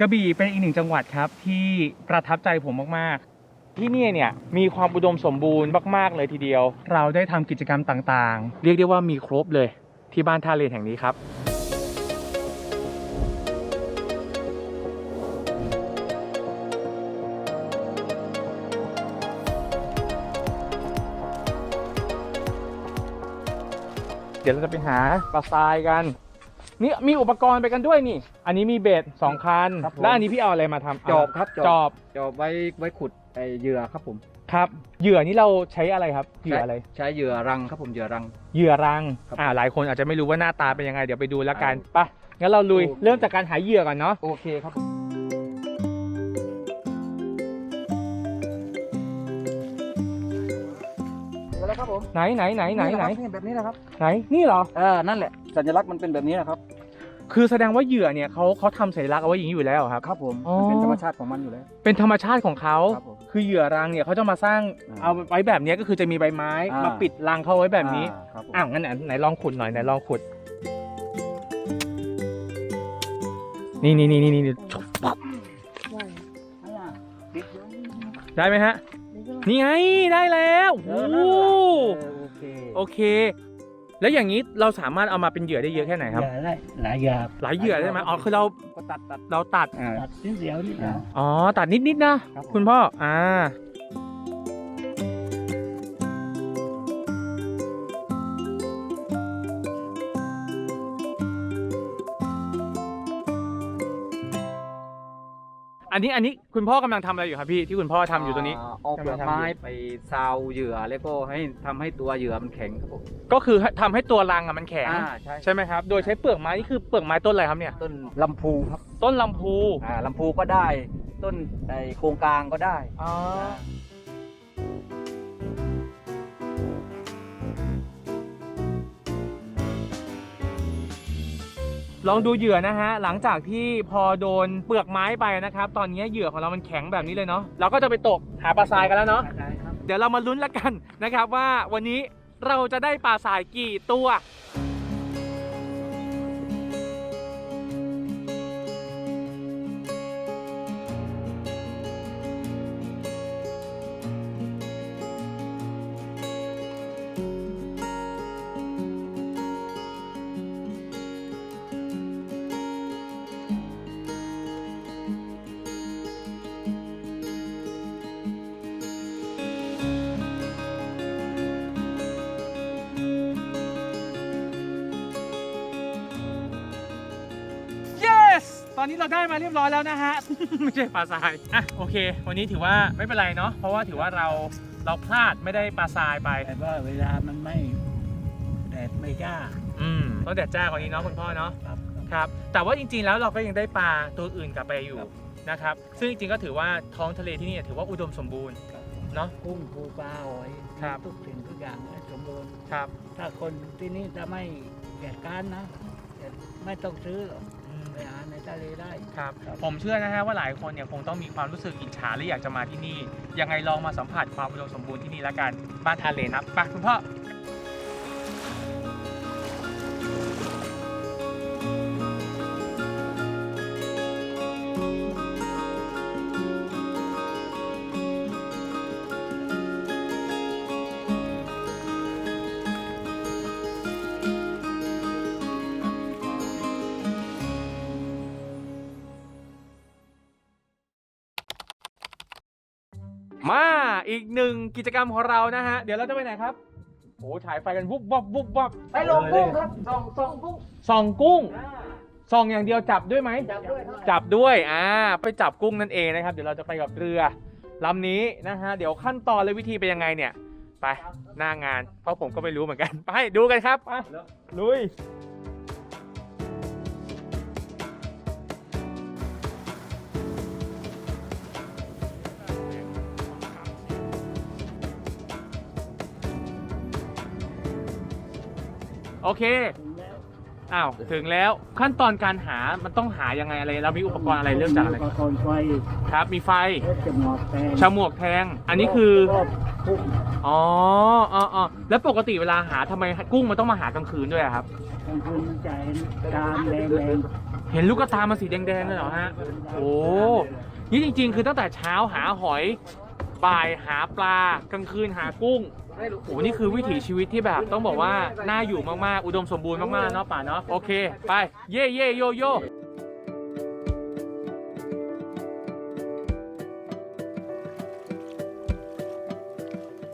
กระบี่เป็นอีกหนึ่งจังหวัดครับที่ประทับใจผมมากๆ ที่นี่เนี่ยมีความอุดมสมบูรณ์มากๆเลยทีเดียว เราได้ทำกิจกรรมต่างๆ เรียกได้ว่ามีครบเลยที่บ้านท่าเรือแห่งนี้ครับ เดี๋ยวเราจะไปหาปลาทรายกัน นี่มีอุปกรณ์ไปกันด้วยนี่ อันนี้มีเบ็ดสองคัน ครับผม แล้วอันนี้พี่เอาอะไรมาทำจอบครับจอบจอบไว้ไว้ขุดไอเหยื่อครับผมครับ เหยื่อนี่เราใช้อะไรครับ เหยื่ออะไรใช้เหยื่อรังครับผมเหยื่อรัง เหยื่อรัง ครับอ่า หลายคนอาจจะไม่รู้ว่าหน้าตาเป็นยังไง เดี๋ยวไปดูแล้วกันครับไปะงั้นเราลุย โอเค เริ่มจากการหาเหยื่อก่อนเนาะ โอเคครับเจอแล้วครับผมไหนไหนไหนไหนไหนแะครับแบบนี้นะครับ ไหน นี่เหรอ เออนั่นแหละสัญลักษณ์มันเป็นแบบนี้นะครับ คือแสดงว่าเหยื่อเนี่ยเขาเขาทำสัญลักษณ์เอาไว้อย่างนี้อยู่แล้วเหรอครับ ครับผมอ๋อ มันเป็นธรรมชาติของมันอยู่แล้ว เป็นธรรมชาติของเขา ครับผมคือเหยื่อรังเนี่ยเขาจะมาสร้างอ่าเอาไว้แบบเนี้ยก็คือจะมีใบไม้ อ่าม มาปิดรังเขาไว้แบบนี้ อ่าครับผมอ้าวงั้นไหนไหนลองขุดหน่อยไหนลองขุด นี่นี่นี่นี่นี่ชุบปั๊บได้ไหมฮะ นี่ไงได้แล้วเอโอ้อโหนั่นแหละเออโอเค โอเค แล้วอย่างนี้เราสามารถเอามาเป็นเหยื่อได้เยอะแค่ไหนครับเหยื่อได้หลายอย่างหลายเหยื่อได้ไหมอ๋อคือเราก็ตัดตัดเราตัด อ่าตัดนิดเดียวนิดเดียว อ๋อ ตัดนิดนิดๆนะ ครับผม คุณพ่อ อ่า อันนี้อันนี้คุณพ่อกำลังทำอะไรอยู่ครับพี่ที่คุณพ่อทำอยู่ตัวนี้าเอาเปลือกไม้ไปซาวเหยื่อแล้วก็ให้ทำให้ตัวเหยื่อมันแข็งครับผมก็คือทำให้ตัวรังอะมันแข็งอ่าใช่ใช่ไหมครับ โดยใช้เปลือกไม้นี่คือเปลือกไม้ต้นอะไรครับเนี่ย ต้นลำพูครับต้นลำพูอ่าลำพูก็ได้ ต้นไอโครงกลางก็ได้อ๋อ ลองดูเหยื่อนะฮะหลังจากที่พอโดนเปลือกไม้ไปนะครับ ตอนนี้เหยื่อของเรามันแข็งแบบนี้เลยเนาะเราก็จะไปตกหาปลาทรายกันแล้วเนาะได้ครับเดี๋ยวเรามาลุ้นแล้วกันนะครับว่าวันนี้เราจะได้ปลาทรายกี่ตัว ได้มาเรียบร้อยแล้วนะฮะ ไม่ใช่ปลาทรายอะโอเค วันนี้ถือว่าไม่เป็นไรเนาะเพราะว่าถือว่าเราเราพลาดไม่ได้ปลาทรายไป แต่ว่าเวลามันไม่แดดไม่จ้าอืมต้องแดดจ้ากว่านี้เนาะคุณพ่อเนาะครับ ครับแต่ว่าจริงๆแล้วเราก็ยังได้ปลาตัวอื่นกลับไปอยู่ครับ นะครับ ซึ่งจริงๆก็ถือว่าท้องทะเลที่นี่ถือว่าอุดมสมบูรณ์เนาะ กุ้งปูปลาหอยครับ ทุกสิ่งทุกอย่างให้สมบูรณ์ครับ ถ้าคนที่นี่จะไม่แก่การนะจะไม่ต้องซื้อหรอกอืม ไปหาในทะเลได้ ครับ ครับ ผมเชื่อนะฮะว่าหลายคนเนี่ยคงต้องมีความรู้สึกอิจฉาและอยากจะมาที่นี่ ยังไงลองมาสัมผัสความอุดมสมบูรณ์ที่นี่ละกัน บ้านทาเลนับไปคุณพ่อ มาอีกหนึ่งกิจกรรมของเรานะฮะ เดี๋ยวเราจะไปไหนครับโอ้ฉายไฟกันวุบวับวุบวับไปลงกุ้งครับส่องส่องกุ้งส่องกุ้งส่องอย่างเดียวจับด้วยไหม จับด้วยครับจับด้วย อ่า ไปจับกุ้งนั่นเองนะครับ เดี๋ยวเราจะไปกับเรือลำนี้นะฮะ เดี๋ยวขั้นตอนและวิธีเป็นยังไงเนี่ย ไป หน้างาน เพราะผมก็ไม่รู้เหมือนกัน ไปดูกันครับไปลุย โอเค อ้าว ถึงแล้วขั้นตอนการหามันต้องหายังไงอะไร เรามีอุปกรณ์อะไรเริ่มจากอะไรอุปกรณ์ไฟครับ มีไฟรถจะหมอกแทงฉมวกแทง อันนี้คือรอบกุ้งอ๋ออ๋ออ๋อแล้วปกติเวลาหาทำไมกุ้งมันต้องมาหากลางคืนด้วยอะครับ กลางคืนมันจะเห็นการแรงแรงเห็นลูกกระตามันสีแดงๆเลยเหรอฮะ โอ้นี่จริง ๆ คือตั้งแต่เช้าหาหอย บ่ายหาปลากลางคืนหากุ้ง โอ้นี่คือวิถีชีวิตที่แบบต้องบอกว่าน่าอยู่มากๆ อุดมสมบูรณ์มากๆเนาะป่าเนาะโอเค ไป เย่เย่โยโย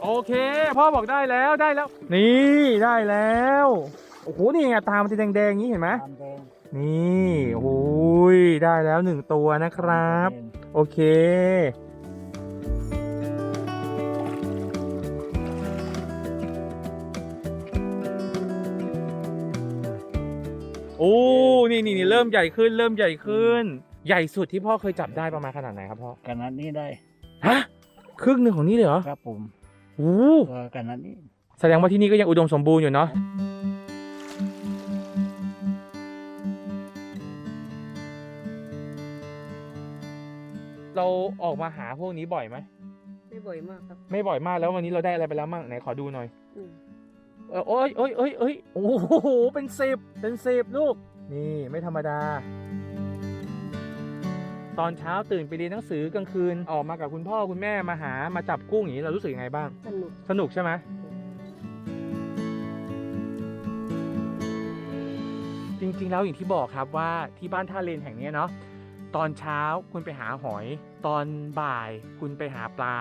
โอเค พ่อบอกได้แล้วได้แล้ว นี่ได้แล้วโอ้โหนี่ไงตามันจะแดงๆอย่างนี้เห็นไหมตามแดงนี่โอ้ยได้แล้วหนึ่งตัวนะครับแดงโอเค อ้นี่นี่นี่เริ่มใหญ่ขึ้น เริ่มใหญ่ขึ้น ใหญ่สุดที่พ่อเคยจับได้ประมาณขนาดไหนครับพ่อขนาดนี้ได้ฮะครึ่งหนึ่งของนี่เลยเหรอครับผมโอ้ก็ขนาดนี้ แสดงว่าที่นี่ก็ยังอุดมสมบูรณ์อยู่เนาะเราออกมาหาพวกนี้บ่อยไหมไม่บ่อยมากครับ ไม่บ่อยมากแล้ววันนี้เราได้อะไรไปแล้วมั่งไหนขอดูหน่อยอืมเออ โอ้ยโอ้ยโอ้ยโอ้ยโอ้โห เป็นสิบเป็นสิบลูก นี่ไม่ธรรมดา ตอนเช้าตื่นไปเรียนหนังสือกลางคืนออกมากับคุณพ่อคุณแม่มาหามาจับกุ้งอย่างนี้เรารู้สึกยังไงบ้าง สนุก สนุกใช่ไหมจริงๆ แล้วอย่างที่บอกครับว่าที่บ้านท่าเลนแห่งเนี้ยเนาะตอนเช้าคุณไปหาหอย ตอนบ่ายคุณไปหาปลา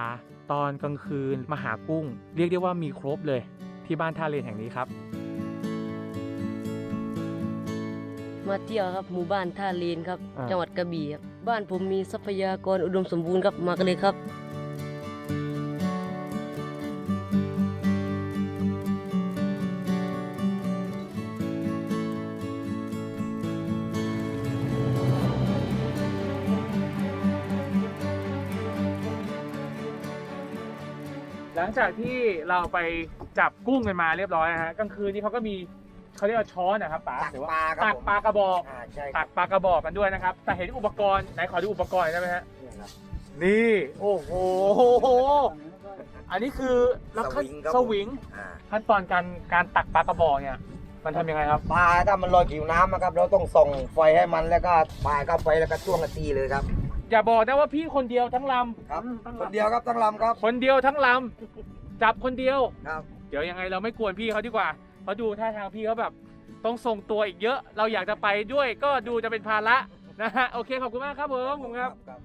ตอนกลางคืนมาหากุ้ง เรียกได้ว่ามีครบเลย ที่บ้านท่าเลนแห่งนี้ครับ มาเที่ยวครับหมู่บ้านท่าเลนครับ อ่า จังหวัดกระบี่ครับบ้านผมมีทรัพยากรอุดมสมบูรณ์ครับมากันเลยครับ จากที่เราไปจับกุ้งกันมาเรียบร้อยนะฮะกลางคืนนี้เขาก็มีเขาเรียกว่าช้อนนะครับป๋าตักหรือว่าปลาครับตักผม ปลากระบอกอ่าใช่คตัรับกปลากระบอกกันด้วยนะครับ แต่เห็นอุปกรณ์ไหนขอดูอุปกรณ์ได้ไหมฮะนี่ครับ นี่โอ้โหอันนี้คือแล้วขั้นสวิงครับสวิงอ่าขั้นตอนการการตักปลากระบอกเนี่ยมันทำยังไงครับ ปลาถ้ามันลอยผิวน้ำนะครับ เราต้องส่องไฟให้มันแล้วก็ปลาเข้าไปแล้วก็จ้วงกระตีเลยครับ อย่าบอกนะว่าพี่คนเดียวทั้งลครับคนเดียวครับทั้งลำครับำคนเดียวทั้งลำจับคนเดียว ครับ เดี๋ยวยังไงเราไม่กวนพี่เขาดีกว่าเพราะดูท่าทางพี่เขาแบบต้องส่งตัวอีกเยอะ เราอยากจะไปด้วยก็ดูจะเป็นภาระนะฮะโอเคขอบคุณมากครับผมผมครับ ครับ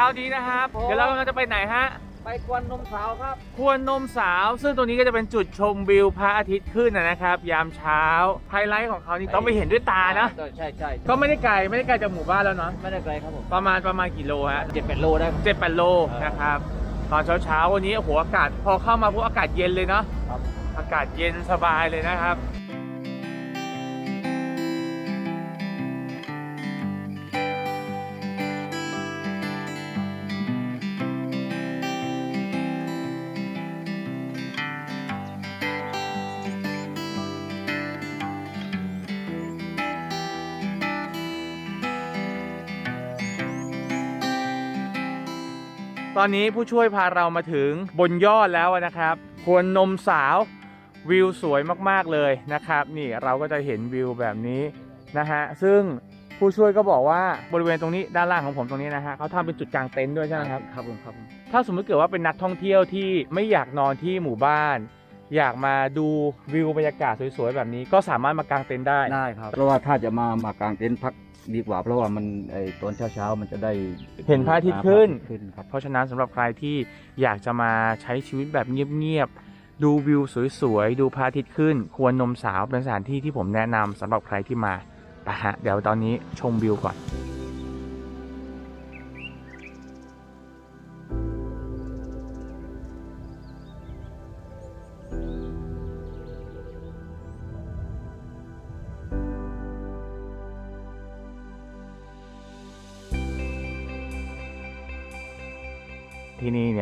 ช้านี้นะครับเดี๋ยวเรากำลังจะไปไหนฮะ ไปกวนนมสาวครับ ควรนมสาว ซึ่งตรงนี้ก็จะเป็นจุดชมวิวพระอาทิตย์ขึ้นนะนะครับ ยามเช้า ไฮไลท์ของเขานี่ต้องไปเห็นด้วยตานะ ใช่ใช่ใช่ก็ไม่ได้ไกลไม่ได้ไกลจากหมู่บ้านแล้วเนาะ ไม่ได้ไกลครับผมประมาณประมาณกี่โลฮะ เจ็ดแปดโลได้ครับ เจ็ดแปดโลนะครับ ตอนเช้าเช้าๆวันนี้โอ้โหอากาศ พอเข้ามาพวกอากาศเย็นเลยเนาะครับ อากาศเย็นสบายเลยนะครับ อนนี้ผู้ช่วยพาเรามาถึงบนยอดแล้วนะครับ ควรนมสาววิวสวยมากๆเลยนะครับ นี่เราก็จะเห็นวิวแบบนี้นะฮะซึ่งผู้ช่วยก็บอกว่าบริเวณตรงนี้ด้านล่างของผมตรงนี้นะฮะเขาทำเป็นจุดกางเต็นท์ด้วยใช่ไหมครับครับผมครับผมถ้าสมมติเกิดว่าเป็นนักท่องเที่ยวที่ไม่อยากนอนที่หมู่บ้าน อยากมาดูวิวบรรยากาศสวยๆแบบนี้ ก็สามารถมากางเต็นท์ได้ได้ครับเพราะว่าถ้าจะมามากางเต็นท์พัก ดีกว่าเพราะว่ามันไอตอนเช้าๆมันจะได้เห็นพระอาทิตย์ขึ้นขึ้นครับ เพราะฉะนั้นสำหรับใครที่อยากจะมาใช้ชีวิตแบบเงียบๆ ดูวิวสวยๆ ดูพระอาทิตย์ขึ้น ควรนมสาวเป็นสถานที่ที่ผมแนะนำสำหรับใครที่มาไปฮะ เดี๋ยวตอนนี้ชมวิวก่อนน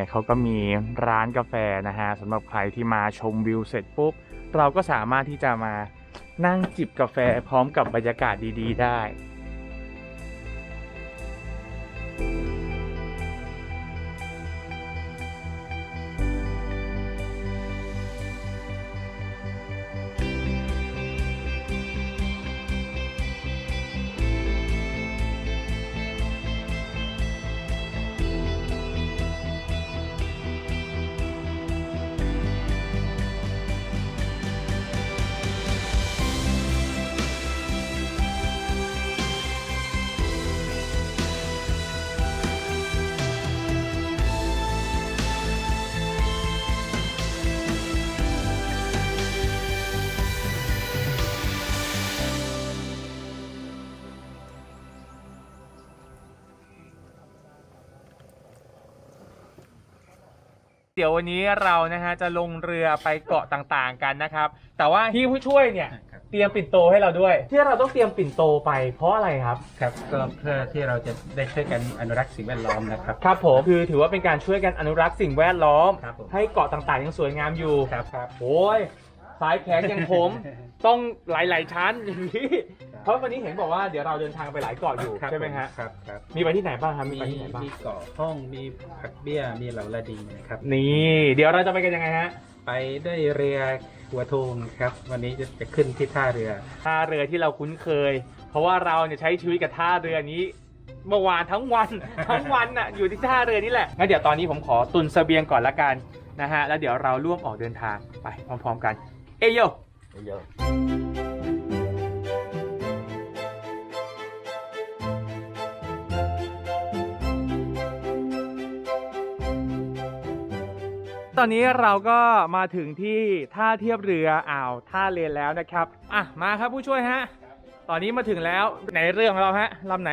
เขาก็มีร้านกาแฟนะฮะสำหรับใครที่มาชมวิวเสร็จปุ๊บ เราก็สามารถที่จะมานั่งจิบกาแฟพร้อมกับบรรยากาศดี ๆ ได้ ดี๋ยววันนี้เรานะฮะจะลงเรือไปเกาะต่างๆกันนะครับ แต่ว่าที่ผู้ช่วยเนี่ยเตรียมปิ่นโตให้เราด้วย ที่เราต้องเตรียมปิ่นโตไปเพราะอะไรครับ ครับก็เพื่อที่เราจะได้ช่วยกันอนุรักษ์สิ่งแวดล้อมนะครับ ครับผมคือถือว่าเป็นการช่วยกันอนุรักษ์สิ่งแวดล้อม ครับผม ให้เกาะต่างๆยังสวยงามอยู่ครับครับโอ้ย สายแข็งอย่างผม ต้องหลาย ๆ ชั้นอย่างนี้ เพราะวันนี้เห็นบอกว่าเดี๋ยวเราเดินทางไปหลายเกาะอยู่ครับใช่ไหมฮะครับครับมีไปที่ไหนบ้างครับมีมีไปที่ไหนบ้าง มีเกาะห้องมีผักเบี้ยมีเหล่าละดิงนะครับ นี่ เดี๋ยวเราจะไปกันยังไงฮะไปด้วยเรือหัวโทงครับ วันนี้จะจะขึ้นที่ท่าเรือ ท่าเรือที่เราคุ้นเคย เพราะว่าเราเนี่ยใช้ชีวิตกับท่าเรือนี้ เมื่อวานทั้งวัน ทั้งวันน่ะอยู่ที่ท่าเรือนี่แหละงั้นเดี๋ยวตอนนี้ผมขอตุนเสบียงก่อนละกันนะฮะแล้วเดี๋ยวเราร่วมออกเดินทางไปพร้อม ๆ กัน เอยโยเยอะตอนนี้เราก็มาถึงที่ท่าเทียบเรืออ่าวท่าเลนแล้วนะครับ อะมาครับผู้ช่วยฮะ ตอนนี้มาถึงแล้วไหนเรื่องของเราฮะลำไหน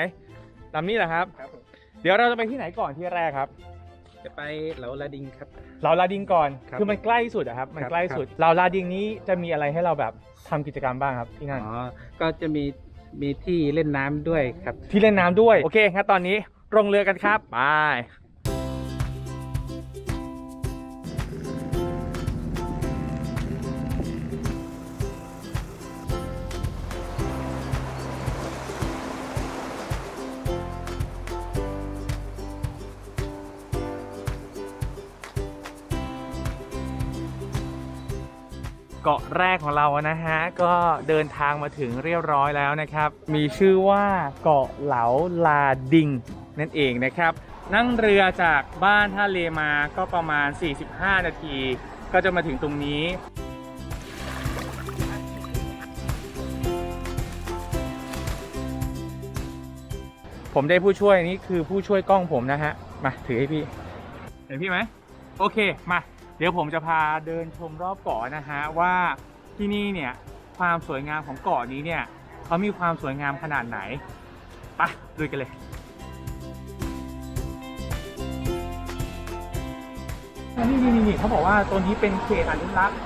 ลำนี้แหละครับครับผมเดี๋ยวเราจะไปที่ไหนก่อนที่แรกครับ จะไปเหล่าละดิงครับ เราลาดิงก่อนครับคือมันใกล้สุดอะครับมันครับ ใกล้สุดเราลาดิงนี้จะมีอะไรให้เราแบบทำกิจกรรมบ้างครับที่นั่นอ๋อก็จะมีมีที่เล่นน้ำด้วยครับ ที่เล่นน้ำด้วยโอเคงั้นตอนนี้ลงเรือกันครับไป เกาะแรกของเรานะฮะ ก็เดินทางมาถึงเรียบร้อยแล้วนะครับ มีชื่อว่าเกาะเหลาลาดิงนั่นเองนะครับ นั่งเรือจากบ้านท่าเลมาก็ประมาณ 45 นาที ก็จะมาถึงตรงนี้ผมได้ผู้ช่วยนี่คือผู้ช่วยกล้องผมนะฮะ มาถือให้พี่ เห็นพี่ไหม โอเค มา เดี๋ยวผมจะพาเดินชมรอบเกาะนะฮะว่าที่นี่เนี่ยความสวยงามของเกาะนี้เนี่ยเขามีความสวยงามขนาดไหนไปดูกันเลยนี่นี่นี่เขาบอกว่าตัวนี้เป็นเขตอนุรักษ์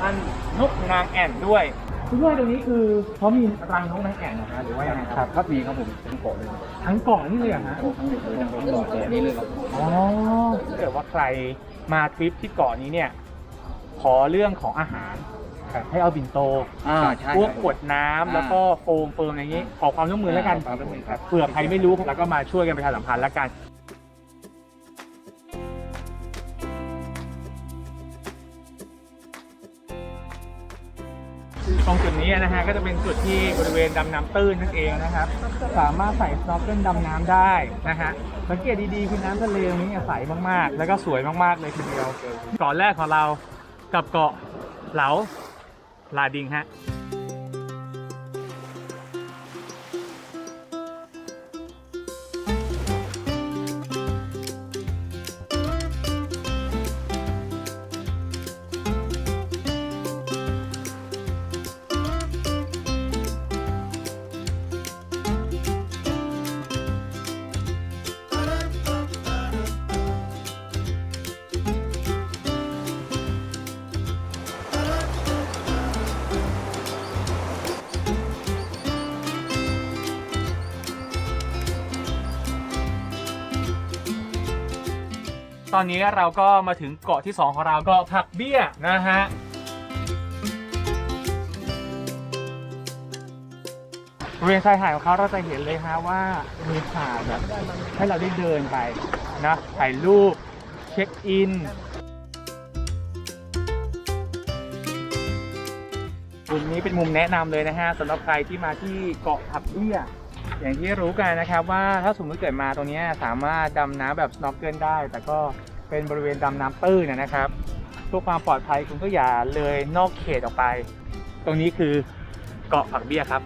พันธุ์นกนางแอ่นด้วยคุณด้วยตรงนี้คือเขามีรังนกนางแอ่นนะฮะหรือว่ายังไงครับครับมีครับผมเป็นเกาะเลยทั้งเกาะนี่เลยเหรอฮะเป็นเกาะแต่นี้เลยครับอ๋อถ้าเกิดว่าใคร มาทริปที่เกาะนี้เนี่ยขอเรื่องของอาหารให้เอาบินโตอ่าใช่พวกขวดน้ำแล้วก็โฟมเฟิร์มอะไรอย่างนี้ ขอความร่วมมือแล้วกันครับผมครับ เผื่อใครไม่รู้แล้วก็มาช่วยกันประชาสัมพันธ์แล้วกัน ฮะก็จะเป็นจุดที่บริเวณดำน้ำตื้นนั่นเองนะครับ สามารถใส่สโนว์เกิลดำน้ำได้นะฮะสังเกตดีๆคือน้ำทะเลตรงนี้ใสมากๆ แล้วก็สวยมากๆเลยทีเดียวเกาะแรกของเรากับเกาะเหลาลาดิงฮะ ตอนนี้เราก็มาถึงเกาะที่ 2 ของเราเกาะผักเบี้ยนะฮะบริเวณชายหาดของเขาเราจะเห็นเลยฮะว่ามีหาดแบบให้เราได้เดินไปนะถ่ายรูปเช็คอินมุมนี้เป็นมุมแนะนำเลยนะฮะสำหรับใครที่มาที่เกาะผักเบี้ย อย่างที่รู้กันนะครับว่าถ้าสมมติเกิดมาตรงนี้สามารถดำน้ำแบบสโนว์เกิลได้ แต่ก็เป็นบริเวณดำน้ำตื้นนนะครับเพื่อความปลอดภัยคุณก็อย่าเลยนอกเขตออกไป ตรงนี้คือเกาะผักเบี้ยครับ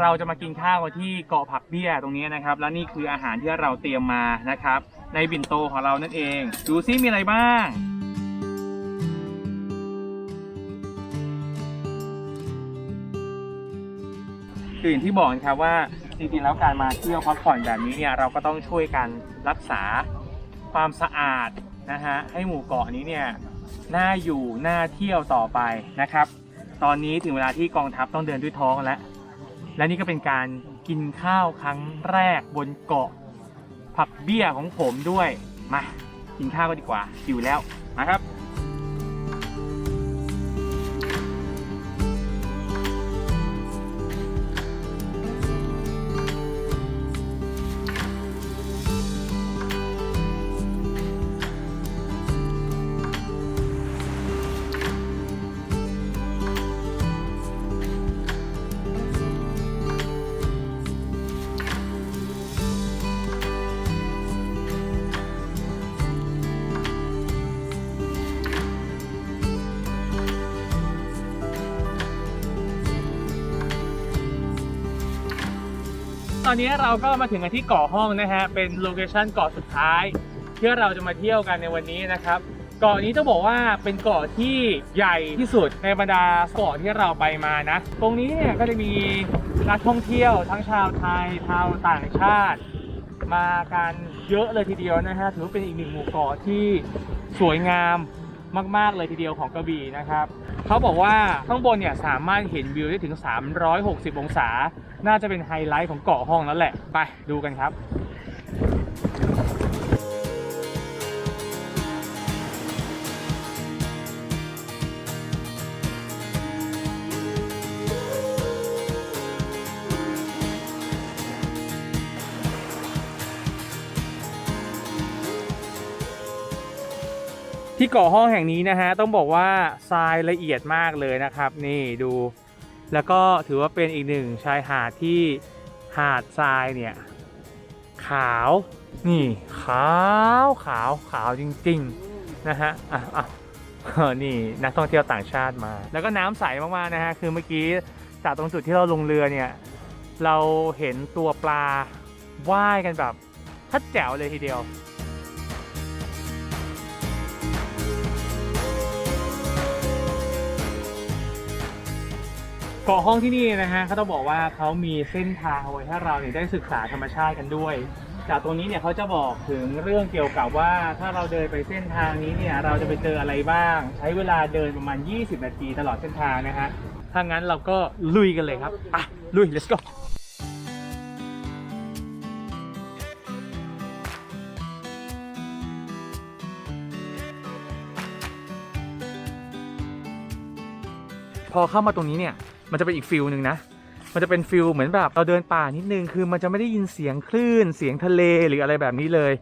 เราจะมากินข้าวที่เกาะผักเบี้ยตรงนี้นะครับ และนี่คืออาหารที่เราเตรียมมานะครับ ในบินโตของเรานั่นเอง ดูซิมีอะไรบ้างคืออย่างที่บอกนะครับว่าจริงๆแล้วการมาเที่ยวพักผ่อนแบบนี้เนี่ยเราก็ต้องช่วยกันรักษาความสะอาดนะฮะให้หมู่เกาะนี้เนี่ยน่าอยู่น่าเที่ยวต่อไปนะครับ ตอนนี้ถึงเวลาที่กองทัพต้องเดินด้วยท้องแล้ว และนี่ก็เป็นการกินข้าวครั้งแรกบนเกาะ ผักเบี้ยของผมด้วย มา กินข้าวก็ดีกว่าหิวแล้ว มาครับ อนนี้เราก็มาถึงกันที่เกาะห้องนะฮะ เป็นโลเคชั่นเกาะสุดท้าย ที่เราจะมาเที่ยวกันในวันนี้นะครับ เกาะนี้ต้องบอกว่าเป็นเกาะที่ใหญ่ที่สุดในบรรดาเกาะที่เราไปมานะ ตรงนี้เนี่ยก็จะมีนักท่องเที่ยวทั้งชาวไทยชาวต่างชาติ มากันเยอะเลยทีเดียวนะฮะ ถือว่าเป็นอีกหนึ่งหมู่เกาะที่สวยงามมาก ๆ เลยทีเดียวของกระบี่นะครับ เขาบอกว่าข้างบนเนี่ยสามารถเห็นวิวได้ถึง 360 องศา น่าจะเป็นไฮไลท์ของเกาะห้องแล้วแหละ ไปดูกันครับที่เกาะห้องแห่งนี้นะฮะ ต้องบอกว่าทรายละเอียดมากเลยนะครับ นี่ดู แล้วก็ถือว่าเป็นอีกหนึ่งชายหาดที่หาดทรายเนี่ย ขาวนี่ขาวขาวขาวจริงๆนะฮะอะอะนี่นักท่องเที่ยวต่างชาติมา แล้วก็น้ำใสมากๆนะฮะคือเมื่อกี้จากตรงจุดที่เราลงเรือเนี่ย เราเห็นตัวปลาว่ายกันแบบชัดแจ๋วเลยทีเดียว เกาะห้องที่นี่นะฮะเขาต้องบอกว่าเขามีเส้นทางเอาไว้ให้เราเนี่ยได้ศึกษาธรรมชาติกันด้วย จากตรงนี้เนี่ยเขาจะบอกถึงเรื่องเกี่ยวกับว่าถ้าเราเดินไปเส้นทางนี้เนี่ยเราจะไปเจออะไรบ้าง ใช้เวลาเดินประมาณ 20 นาทีตลอดเส้นทางนะฮะถ้างั้นเราก็ลุยกันเลยครับไปลุย let's go พอเข้ามาตรงนี้เนี่ย มันจะเป็นอีกฟิลหนึ่งนะ มันจะเป็นฟิลเหมือนแบบเราเดินป่านิดนึง คือมันจะไม่ได้ยินเสียงคลื่น เสียงทะเลหรืออะไรแบบนี้เลย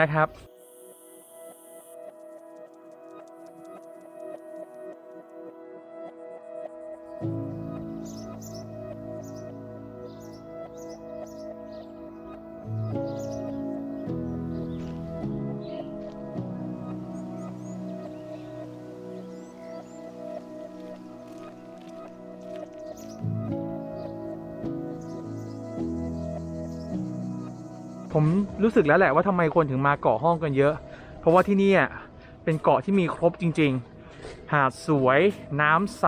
นะครับ ผมรู้สึกแล้วแหละว่าทำไมคนถึงมาเกาะห้องกันเยอะ เพราะว่าที่นี่อะเป็นเกาะที่มีครบจริง ๆ หาดสวย น้ำใส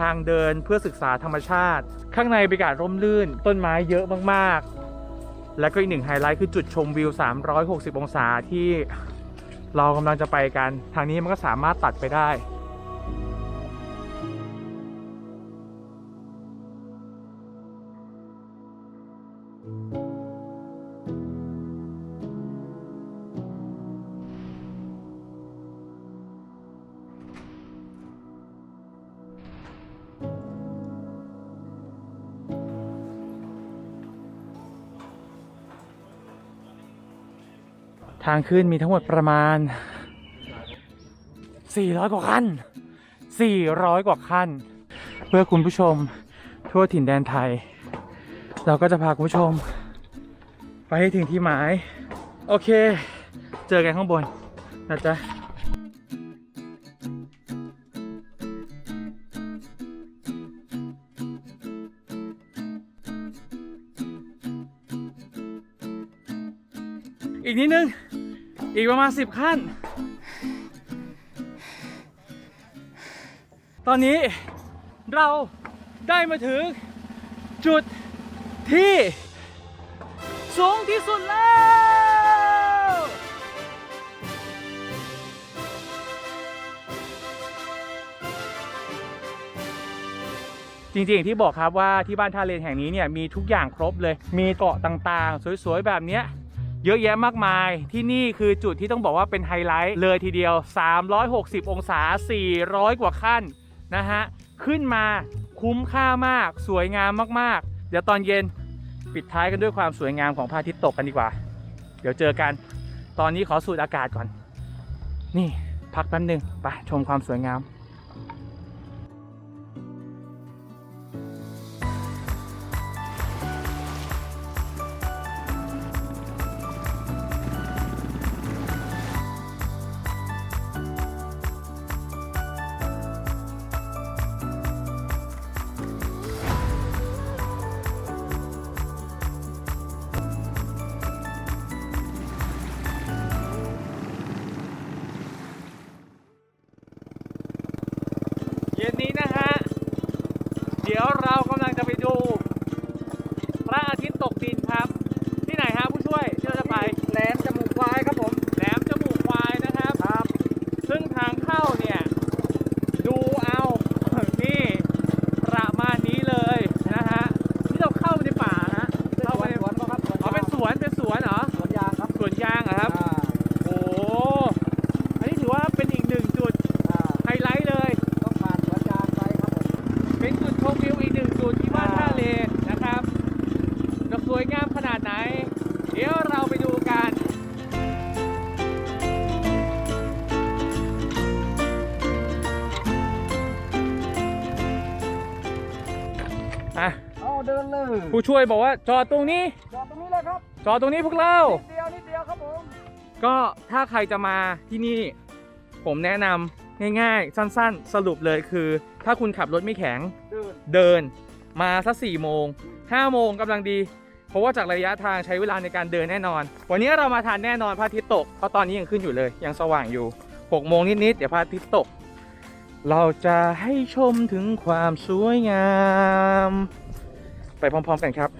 ทางเดินเพื่อศึกษาธรรมชาติ ข้างในบรรยากาศร่มรื่น ต้นไม้เยอะมากๆ และก็อีกหนึ่งไฮไลท์คือจุดชมวิว 360 องศาที่เรากำลังจะไปกัน ทางนี้มันก็สามารถตัดไปได้ ทางขึ้นมีทั้งหมดประมาณ 400 กว่าขั้น 400 กว่าขั้น เพื่อคุณผู้ชมทั่วถิ่นแดนไทย เราก็จะพาคุณผู้ชม ไปให้ถึงที่หมาย โอเค เจอกันข้างบนนะจ๊ะ ประมาณ 10 ขั้น ตอนนี้เราได้มาถึงจุดที่สูงที่สุดแล้วจริงๆอย่างที่บอกครับว่าที่บ้านท่าเลนแห่งนี้เนี่ยมีทุกอย่างครบเลย มีเกาะต่างๆ สวยๆ แบบเนี้ย เยอะแยะมากมาย ที่นี่คือจุดที่ต้องบอกว่าเป็นไฮไลท์เลยทีเดียว 360 องศา 400 กว่าขั้นนะฮะ ขึ้นมาคุ้มค่ามาก สวยงามมากๆ เดี๋ยวตอนเย็นปิดท้ายกันด้วยความสวยงามของพระอาทิตย์ตกกันดีกว่า เดี๋ยวเจอกัน ตอนนี้ขอสูดอากาศก่อน นี่พักแป๊บนึง ไปชมความสวยงาม ผู้ช่วยบอกว่าจอดตรงนี้ จอดตรงนี้เลยครับจอดตรงนี้พวกเรา นิดเดียวนิดเดียวครับผมก็ถ้าใครจะมาที่นี่ ผมแนะนำง่ายๆ สั้นๆ สรุปเลยคือ ถ้าคุณขับรถไม่แข็งเดินเดินมาสักสี่โมงห้าโมงกำลังดี เพราะว่าจากระยะทางใช้เวลาในการเดินแน่นอน วันนี้เรามาทานแน่นอนพระอาทิตย์ตกเพราะตอนนี้ยังขึ้นอยู่เลยยังสว่างอยู่หกโมงนิดๆเดี๋ยวพระอาทิตย์ตก เราจะให้ชมถึงความสวยงาม ไปพร้อม ๆ กันครับ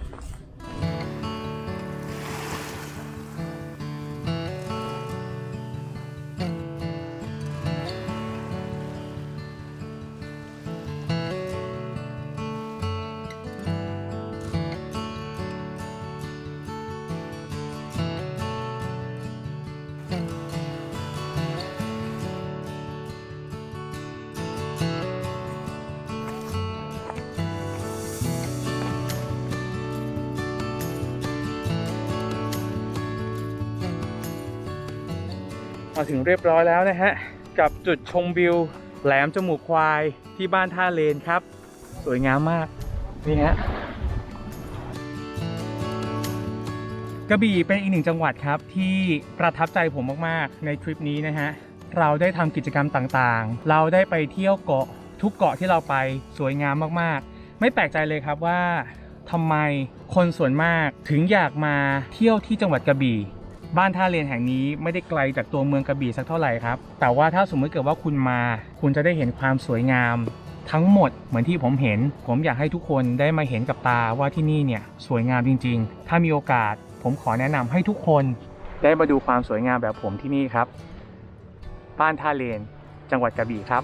มาถึงเรียบร้อยแล้วนะฮะ กับจุดชมวิวแหลมจมูกควายที่บ้านท่าเลนครับ สวยงามมาก นี่ฮะกระบี่เป็นอีกหนึ่งจังหวัดครับที่ประทับใจผมมากๆ ในทริปนี้นะฮะ เราได้ทำกิจกรรมต่างๆ เราได้ไปเที่ยวเกาะทุกเกาะที่เราไปสวยงามมากๆ ไม่แปลกใจเลยครับว่าทำไมคนส่วนมากถึงอยากมาเที่ยวที่จังหวัดกระบี่ บ้านท่าเรียนแห่งนี้ไม่ได้ไกลจากตัวเมืองกระบี่สักเท่าไหร่ครับ แต่ว่าถ้าสมมติเกิดว่าคุณมา คุณจะได้เห็นความสวยงาม ทั้งหมดเหมือนที่ผมเห็น ผมอยากให้ทุกคนได้มาเห็นกับตาว่าที่นี่เนี่ยสวยงามจริง ๆ ถ้ามีโอกาส ผมขอแนะนำให้ทุกคนได้มาดูความสวยงามแบบผมที่นี่ครับ บ้านท่าเลน จังหวัดกระบี่ครับ